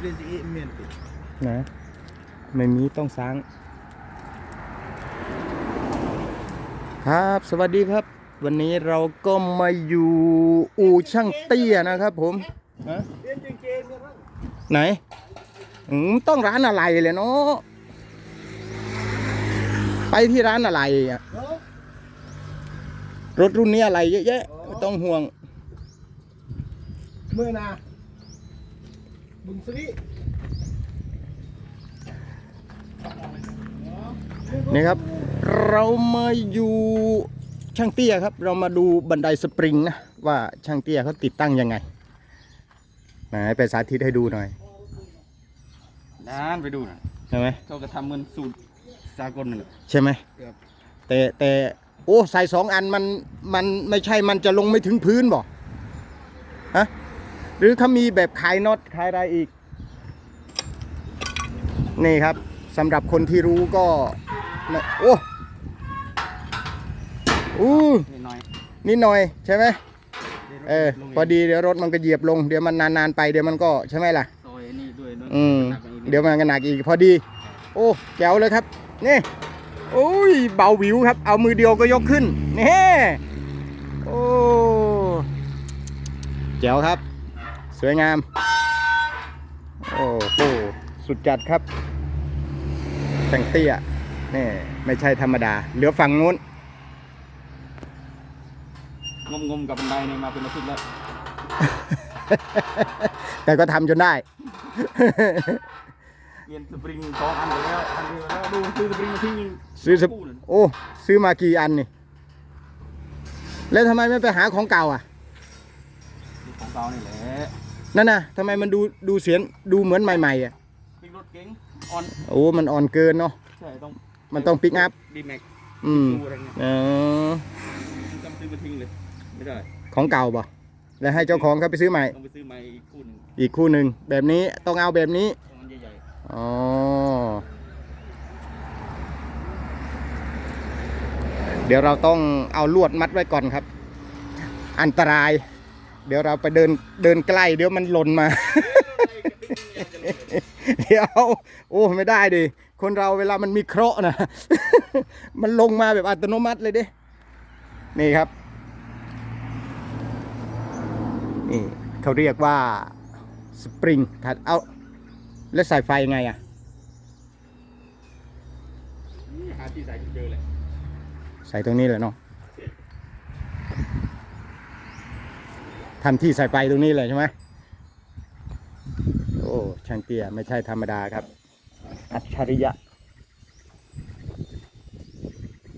เรียนจีเมนตินะ ไม่มีต้องสร้าง ครับสวัสดีครับ วันนี้เราก็มาอยู่อู่ช่างเตี้ยนะครับผมฮะไหนอืมต้องร้านอะไรเลยเนาะไปที่ร้านอะไรอะเนาะรถรุ่นนี้อะไรเยอะแยะไม่ต้องห่วงเมื่อนา บุญสรีนี่ครับ เรามาอยู่ช่างเตี้ยครับ เรามาดูบันไดสปริงนะ ว่าช่างเตี้ยเขาติดตั้งยังไงไหนไปสาธิตให้ดูหน่อยด้านไปดูนะใช่ไหมเขาก็ทำเหมือนสูตรสากลนั่นแหละใช่ไหมครับแต่แต่โอ้ใส่สองอันมันมันไม่ใช่มันจะลงไม่ถึงพื้นบ่ฮะ หรือเขามีแบบคลายน็อตคลายอะไรอีก นี่ครับสำหรับคนที่รู้ก็ไม่โอ้อู้นิดหน่อยนิดหน่อยใช่ไหมเออลงพอดีเดี๋ยวรถมันก็เหยียบลงเดี๋ยวมันนานๆไปเดี๋ยวมันก็ใช่ไหมล่ะซอยนี่ด้วยด้วยอืมหนักกว่าอีกนิเดี๋ยวมันก็หนักอีกพอดี โอ้แจ๋วเลยครับนี่โอ้ยเบาหวิวครับ เอามือเดียวก็ยกขึ้นนี่โอ้แจ๋วครับ สวยงาม โอ้โหสุดจัดครับ แต่งเตี้ยนี่ไม่ใช่ธรรมดา เหลือฝั่งนู้น งมงมๆกับบันไดเนี่ยมาเป็นอาทิตย์แล้ว แต่ก็ทำจนได้ เปลี่ยนสปริงสองอันไปแล้วอันเดียวแล้วดูซื้อสปริงมาทิ้งซื้อสปคู่นั่นโอ้ซื้อมากี่อันนี่ แล้วทำไมไม่ไปหาของเก่าอะของเก่านี่แหละ นั่นนะทำไมมันดูดูเสียนดูเหมือนใหม่ๆอะปิกรถเก๋งออนโอ้มันอ่อนเกินเนาะใช่ต้องมันต้องปิกอัพดีแม็กอืมดูอะไรเงี้ยเออจำซื้อมาทิ้งเลยไม่ได้ของเก่าบ่แล้วให้เจ้าของเขาไปซื้อใหม่ต้องไปซื้อใหม่อีกคู่หนึงอีกคู่หนึ่งแบบนี้ต้องเอาแบบนี้ตรงนั้นใหญ่อ๋อเดี๋ยวเราต้องเอาลวดมัดไว้ก่อนครับ อันตราย เดี๋ยวเราไปเดินเดินใกล้เดี๋ยวมันหล่นมา เดี๋ยว โอ้ไม่ได้ดิ คนเราเวลามันมีเคราะห์นะ มันลงมาแบบอัตโนมัติเลยดิ นี่ครับ นี่เขาเรียกว่าสปริงถัดเอาแล้วใส่ไฟยังไงอะๆหาที่ใส่เจอเลย ใส่ตรงนี้เลยเนาะ ทำที่ใส่ไฟตรงนี้เลยใช่ไหมโอ้ช่างเตี้ยไม่ใช่ธรรมดาครับ อัจฉริยะ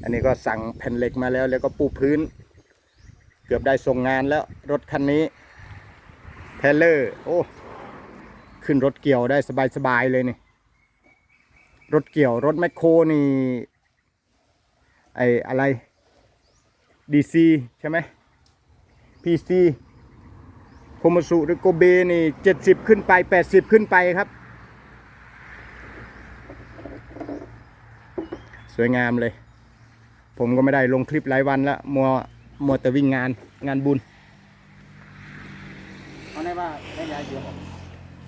อันนี้ก็สั่งแผ่นเหล็กมาแล้ว แล้วก็ปูพื้น เกือบได้ส่งงานแล้วรถคันนี้เทเลอร์โอ้ขึ้นรถเกี่ยวได้สบายๆเลยนี่ รถเกี่ยวรถแมคโครนี่ไออะไร DC ใช่ไหม PC โคมสุหรือโกเบนี่70ขึ้นไป80ขึ้นไปครับ สวยงามเลย ผมก็ไม่ได้ลงคลิปหลายวันล้วมัวมัวแต่วิ่งงานงานบุญเอาได้ว่าได้ยายเดียว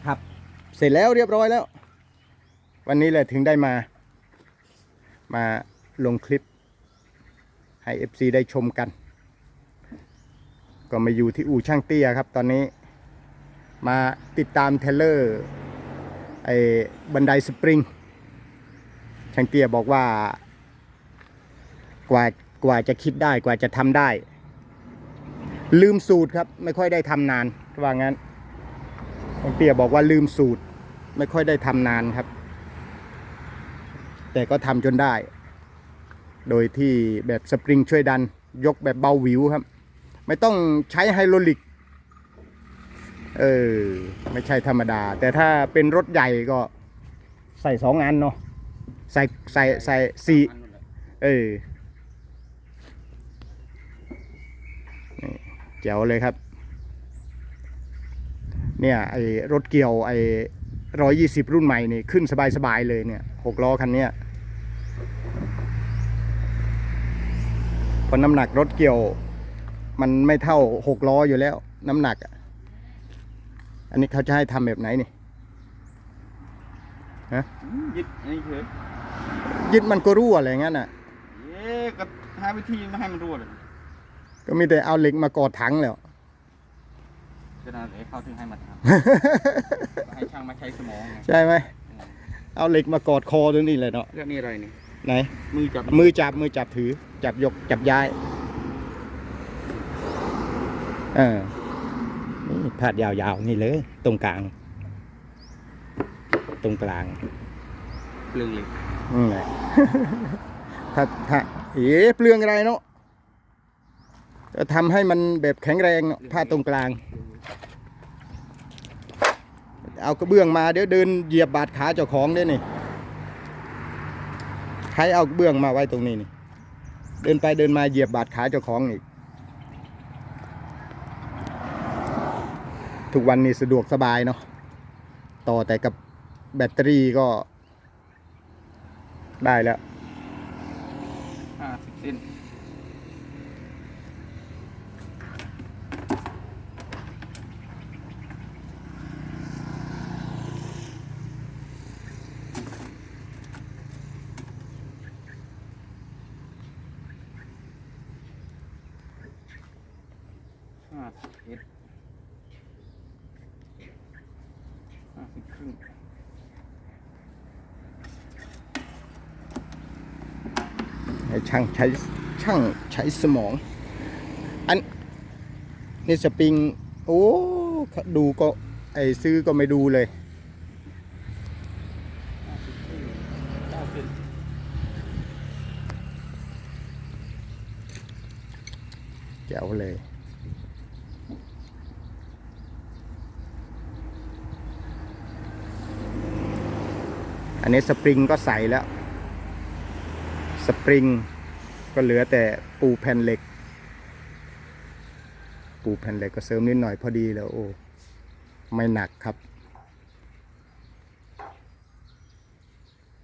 ครับ เสร็จแล้วเรียบร้อยแล้ว วันนี้แหละถึงได้มา มาลงคลิปให้ FC ได้ชมกัน ก็มาอยู่ที่อู่ช่างเตี้ยครับ ตอนนี้มาติดตามเทเลอร์ไอ้บันไดสปริง ช่างเตี้ยบอกว่า กว่ากว่าจะคิดได้กว่าจะทำได้ ลืมสูตรครับ ไม่ค่อยได้ทำนานว่างั้นช่างเตี้ยบอกว่าลืมสูตร ไม่ค่อยได้ทำนานครับ แต่ก็ทำจนได้ โดยที่แบบสปริงช่วยดัน ยกแบบเบาวิวครับ ไม่ต้องใช้ไฮโดรลิก เออ ไม่ใช่ธรรมดา แต่ถ้าเป็นรถใหญ่ก็ใส่สองอันเนาะใส่ใส่ใส่สี่เออนี่แจ๋วเลยครับ เนี่ยไอ้รถเกี่ยวไอ้ร้อยยี่สิบรุ่นใหม่นี่ขึ้นสบายๆเลยเนี่ยหกล้อคันเนี้ยเพราะน้ำหนักรถเกี่ยว มันไม่เท่าหกล้ออยู่แล้ว น้ำหนักอะอันนี้เขาจะให้ทำแบบไหนนี่ฮะอืมยึดอันนี้เฉยยึดมันก็รั่วอะไรงั้นอะเย้ก็หาวิธีไม่ให้มันรั่วเลยก็มีแต่เอาเหล็กมากอดถังแล้วจะนั่นเอ๋เข้าถึงให้มันทำก็ให้ช่างมาใช้สมองไงใช่ไหมเอาเหล็กมากอดคอตรงนี้เลยเนาะเรื่องนี้อะไรนี่ไหนมือจับมือจับมือจับถือ จับยกจับย้าย เออนี่พาดยาวๆนี่เลย ตรงกลาง ตรงกลางเรื่องเหล็กนี่แหละ ถ้าถ้าเอ๋เปลืองอะไรเนาะจะทำให้มันแบบแข็งแรงเนาะพาดตรงกลาง เอากระเบื้องมาเดี๋ยวเดินเหยียบบาดขาเจ้าของด้วยนี่ใครเอากระเบื้องมาไว้ตรงนี้นี่ เดินไปเดินมาเหยียบบาดขาเจ้าของอีก ทุกวันนี้สะดวกสบายเนาะต่อแต่กับแบตเตอรี่ก็ได้แล้วห้าสิบเซนห้าสิบเอ็ดห้าสิบค รึ่งให้ช่างใช้ช่างใช้สมอง อันนี่สปริง โอ้ดูก็ไอซื้อก็ไม่ดูเลยเก้าเซนแจ๋วเลย อันนี้สปริงก็ใส่แล้ว สปริงก็เหลือแต่ปูแผ่นเหล็ก ปูแผ่นเหล็กก็เสริมนิดหน่อยพอดีแล้วโอ้ไม่หนักครับ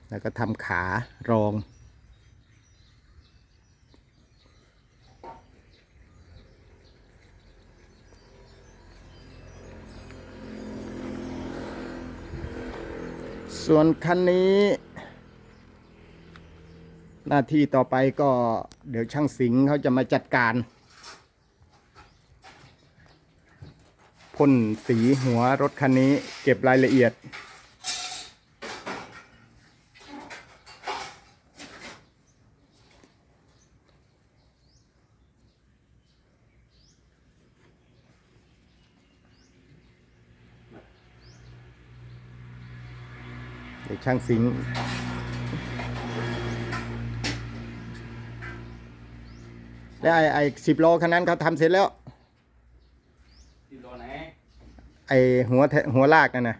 แล้วก็ทำขารอง ส่วนคันนี้ หน้าที่ต่อไปก็เดี๋ยวช่างสิงเขาจะมาจัดการพ่นสีหัวรถคันนี้เก็บรายละเอียด ช่างสิงห์แล้วไอ้ไอ้สิบโลคันนั้นเขาทำเสร็จแล้วติดตัวไหนไอ้หัวแทหัวลากนั่นนะ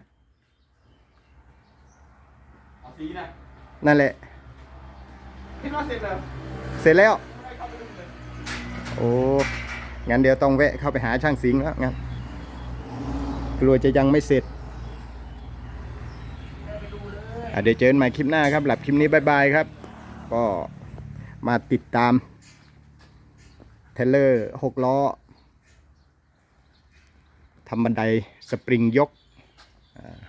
เอาสีนะนั่นแหละคิดว่าเสร็จแล้วเสร็จแล้วไม่เข้าไปดูเลยโอ้งั้นเดี๋ยวต้องแวะเข้าไปหาช่างสิงห์แล้วงั้นกลัวจะยังไม่เสร็จอะ เดี๋ยวเจอกันใหม่คลิปหน้าครับหลับคลิปนี้บายบายครับ ก็มาติดตามเทเลอร์หกล้อทำบันไดสปริงยกอ่า